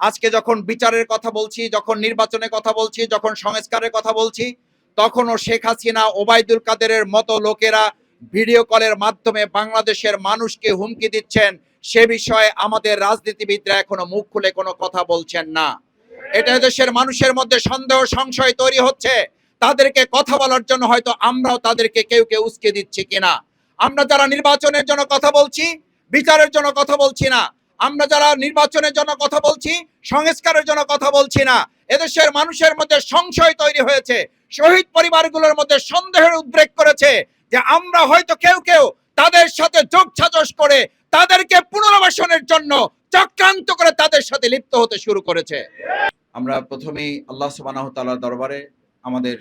আজকে যখন বিচারের কথা বলছি, যখন নির্বাচনের কথা বলছি, যখন সংস্কারের কথা বলছি, তখনও শেখ হাসিনা, ওবায়দুল কাদেরের মতো লোকেরা ভিডিও কলের মাধ্যমে বাংলাদেশের মানুষকে হুমকি দিচ্ছেন, সে বিষয়ে আমাদের রাজনীতিবিদরা এখনও মুখ খুলে কোনো কথা বলছেন না। এটা দেশের মানুষের মধ্যে সন্দেহ, সংশয় তৈরি হচ্ছে। তাদেরকে কথা বলার জন্য হয়তো আমরাও তাদেরকে কেউ কেউ উস্কে দিচ্ছি কিনা। আমরা যারা নির্বাচনের জন্য কথা বলছি, বিচারের জন্য কথা বলছি না আমরা যারা নির্বাচনের জন্য কথা বলছি, সংস্কারের জন্য কথা বলছি না। এদেশের মানুষের মধ্যে সংশয় তৈরি হয়েছে। শহীদ পরিবারগুলোর মধ্যে সন্দেহের উদ্রেক করেছে যে আমরা হয়তো কেউ কেউ তাদের সাথে যোগ সাজস করে তাদেরকে পুনর্বাসনের জন্য চক্রান্ত করে তাদের সাথে লিপ্ত হতে শুরু করেছে। আমরা প্রথমেই আল্লাহ তাআলার দরবারে আমাদের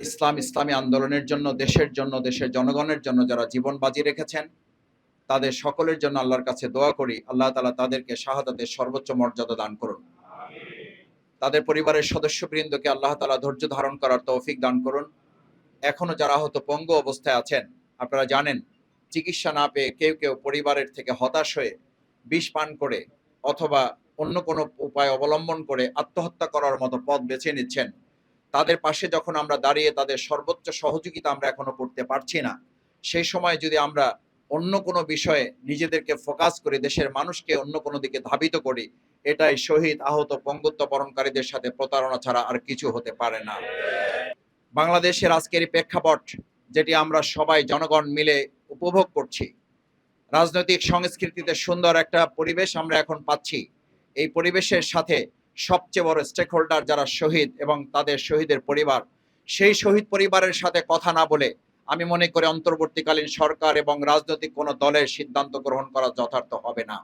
ইসলাম ইসলামী আন্দোলনের জন্য, দেশের জন্য, দেশের জনগণের জন্য যারা জীবন বাজি রেখেছেন তাদের সকলের জন্য আল্লাহর কাছে দোয়া করি, আল্লাহ তালা তাদেরকে শাহাদাতের সর্বোচ্চ মর্যাদা দান করুন। তাদের পরিবারের সদস্যবৃন্দকে আল্লাহ তাআলা ধৈর্য ধারণ করার তৌফিক দান করুন। এখনও যারা হয়তো পঙ্গু অবস্থায় আছেন, আপনারা জানেন, চিকিৎসা না পেয়ে কেউ কেউ পরিবারের থেকে হতাশ হয়ে বিষ পান করে অথবা অন্য কোনো উপায় অবলম্বন করে আত্মহত্যা করার মতো পথ বেছে নিচ্ছেন। তাদের পাশে যখন আমরা দাঁড়িয়ে তাদের সর্বোচ্চ সহযোগিতা আমরা এখনও করতে পারছি না। সেই সময় যদি আমরা অন্য কোনো বিষয়ে নিজেদেরকে ফোকাস করে দেশের মানুষকে অন্য কোনো দিকে ধাবিত করি, এটাই শহীদ আহত পঙ্গুত্ব বরণকারীদের সাথে প্রতারণা ছাড়া আর কিছু হতে পারে না। বাংলাদেশের আজকের প্রেক্ষাপট, যেটি আমরা সবাই জনগণ মিলে উপভোগ করছি, রাজনৈতিক সংস্কৃতিতে সুন্দর একটা পরিবেশ আমরা এখন পাচ্ছি। এই পরিবেশের সাথে সবচেয়ে বড় স্টেক যারা শহীদ এবং তাদের শহীদের পরিবার, সেই শহীদ পরিবারের সাথে কথা না বলে আমি মনে করি অন্তর্বর্তীকালীন সরকার এবং রাজনৈতিক কোনো দলের সিদ্ধান্ত গ্রহণ করা যথার্থ হবে না।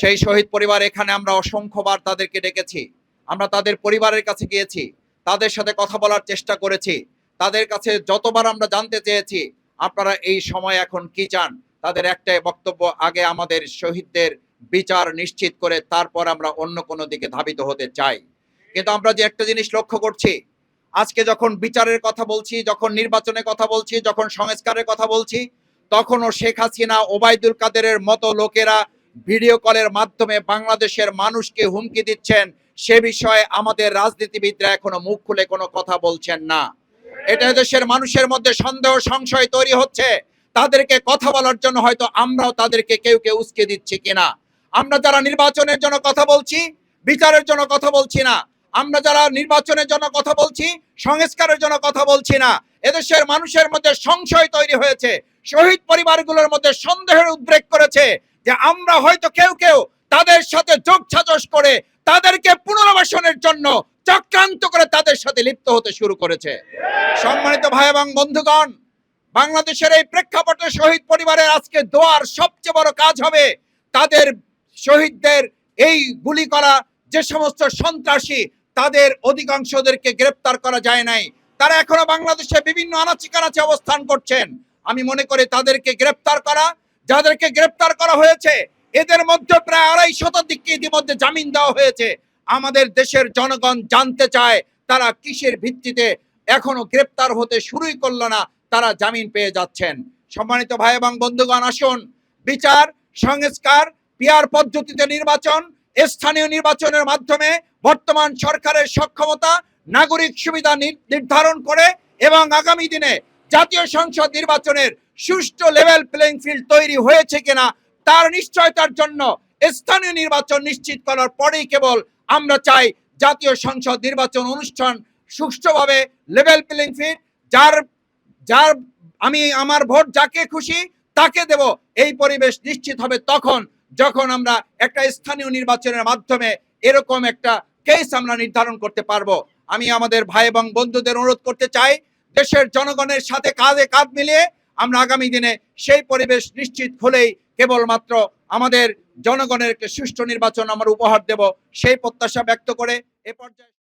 সেই শহীদ পরিবার এখানে আমরা অসংখ্যবার তাদেরকে ডেকেছি। আমরা তাদের পরিবারের কাছে গিয়েছি, তাদের সাথে কথা বলার চেষ্টা করেছি, তাদের কাছে যতবার আমরা জানতে চেয়েছি, আপনারা এই সময় এখন কি চান? তাদের একটাই বক্তব্য, আগে আমাদের শহীদদের বিচার নিশ্চিত করে তারপর আমরা অন্য কোনো দিকে ধাবিত হতে চাই। কিন্তু আমরা যে একটা জিনিস লক্ষ্য করছি আজকে যখন বিচারের কথা বলছি, যখন নির্বাচনের কথা বলছি, যখন সংস্কারের কথা বলছি, তখনও শেখ হাসিনা, ওবায়দুল কাদেরের মতো লোকেরা ভিডিও কলের মাধ্যমে বাংলাদেশের মানুষকে হুমকি দিচ্ছেন, সে বিষয়ে আমাদের রাজনীতিবিদরা এখনও মুখ খুলে কোনো কথা বলছেন না। এটা দেশের মানুষের মধ্যে সন্দেহ, সংশয় তৈরি হচ্ছে। তাদেরকে কথা বলার জন্য হয়তো আমরাও তাদেরকে কেউ কেউ উস্কে দিচ্ছি কিনা। আমরা যারা নির্বাচনের জন্য কথা বলছি, বিচারের জন্য কথা বলছি না আমরা যারা নির্বাচনের জন্য কথা বলছি, সংস্কারের জন্য কথা বলছি না, এদেশের মানুষের মধ্যে সংশয় তৈরি হয়েছে, শহীদ পরিবারগুলোর মধ্যে সন্দেহের উদ্রেক করেছে যে আমরা হয়তো কেউ কেউ তাদের সাথে যোগ সাজস করে তাদেরকে পুনর্বাসনের জন্য চক্রান্ত করে তাদের সাথে লিপ্ত হতে শুরু করেছে। সম্মানিত ভাই এবং বন্ধুগণ, বাংলাদেশের এই প্রেক্ষাপটে শহীদ পরিবারের আজকে দোয়ার সবচেয়ে বড় কাজ হবে তাদের শহীদদের এই গুলি করা যে সমস্ত সন্ত্রাসী তাদের অধিকাংশদেরকে গ্রেপ্তার করা যায় নাই। তারা এখনও বাংলাদেশে বিভিন্ন আনাচি কানাচে অবস্থান করছেন। আমি মনে করি তাদেরকে গ্রেপ্তার করা, যাদেরকে গ্রেপ্তার করা হয়েছে, এদের মধ্যে প্রায় আড়াই শতাধিককে ইতিমধ্যে জামিন দেওয়া হয়েছে। আমাদের দেশের জনগণ জানতে চায়, তারা কিসের ভিত্তিতে এখনও গ্রেপ্তার হতে শুরুই করল না, তারা জামিন পেয়ে যাচ্ছেন। সম্মানিত ভাই এবং বন্ধুগণ, আসুন। বিচার, সংস্কার, পিয়ার পদ্ধতিতে নির্বাচন স্থানীয় নির্বাচনের মাধ্যমে বর্তমান সরকারের সক্ষমতা, নাগরিক সুবিধা নির- নির্ধারণ করে এবং আগামী দিনে জাতীয় সংসদ নির্বাচনের সুষ্ঠু লেভেল প্লেইং ফিল্ড তৈরি হয়েছে কিনা তার নিশ্চয়তার জন্য স্থানীয় নির্বাচন নিশ্চিত করার পরেই কেবল আমরা চাই জাতীয় সংসদ নির্বাচন অনুষ্ঠান সুষ্ঠুভাবে লেভেল প্লেইং ফিল্ড যার যার আমি, আমার ভোট যাকে খুশি তাকে দেব, এই পরিবেশ নিশ্চিত হবে তখন যখন আমরা একটা স্থানীয় নির্বাচনের মাধ্যমে এরকম একটা কেস আমরা নির্ধারণ করতে পারব, আমি আমাদের ভাই এবং বন্ধুদের অনুরোধ করতে চাই, দেশের জনগণের সাথে কাঁধে কাঁধ মিলিয়ে আমরা আগামী দিনে সেই পরিবেশ নিশ্চিত হলেই কেবলমাত্র আমাদের জনগণের সুষ্ঠু নির্বাচন আমরা উপহার দেব, সেই প্রত্যাশা ব্যক্ত করে এ পর্যায়ে